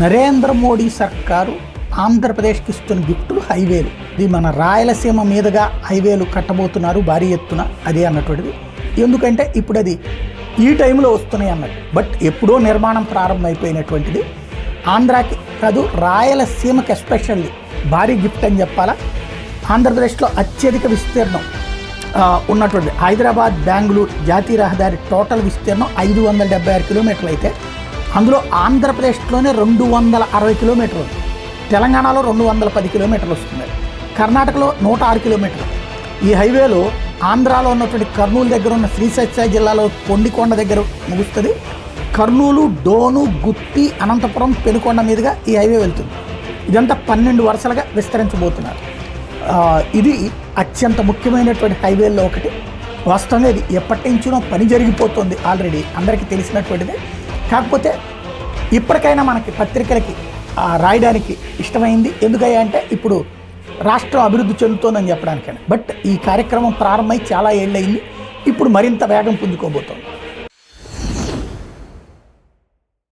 నరేంద్ర మోడీ సర్కారు ఆంధ్రప్రదేశ్కి ఇస్తున్న గిఫ్టులు హైవేలు. ఇది మన రాయలసీమ మీదుగా హైవేలు కట్టబోతున్నారు భారీ ఎత్తున. అదే అన్నటువంటిది. ఎందుకంటే ఇప్పుడు అది ఈ టైంలో వస్తున్నాయి అన్నట్టు. బట్ ఎప్పుడో నిర్మాణం ప్రారంభమైపోయినటువంటిది. ఆంధ్రాకి కాదు రాయలసీమకి ఎస్పెషల్లీ భారీ గిఫ్ట్ అని చెప్పాలా? ఆంధ్రప్రదేశ్లో అత్యధిక విస్తీర్ణం ఉన్నటువంటి హైదరాబాద్ బెంగళూరు జాతీయ రహదారి టోటల్ విస్తీర్ణం ఐదు వందల డెబ్బై ఆరు కిలోమీటర్లు అయితే అందులో ఆంధ్రప్రదేశ్లోనే రెండు వందల అరవై కిలోమీటర్లు ఉంది. తెలంగాణలో రెండు వందల పది కిలోమీటర్లు వస్తుంది. కర్ణాటకలో నూట ఆరు కిలోమీటర్లు. ఈ హైవేలో ఆంధ్రాలో ఉన్నటువంటి కర్నూలు దగ్గర ఉన్న శ్రీశత్య జిల్లాలో కొండికొండ దగ్గర ముగుస్తుంది. కర్నూలు డోను గుత్తి అనంతపురం పెనుకొండ మీదుగా ఈ హైవే వెళ్తుంది. ఇదంతా పన్నెండు వరుసలుగా విస్తరించబోతున్నారు. ఇది అత్యంత ముఖ్యమైనటువంటి హైవేల్లో ఒకటి. వాస్తవంగా ఇది ఎప్పటి నుంచినో పని జరిగిపోతుంది ఆల్రెడీ అందరికీ తెలిసినటువంటిది. కాకపోతే ఇప్పటికైనా మనకి పత్రికలకి రాయడానికి ఇష్టమైంది. ఎందుకయ్యా అంటే ఇప్పుడు రాష్ట్రం అభివృద్ధి చెందుతోందని చెప్పడానికైనా. బట్ ఈ కార్యక్రమం ప్రారంభమై చాలా ఏళ్ళయింది. ఇప్పుడు మరింత వేగం పుంజుకోబోతోంది.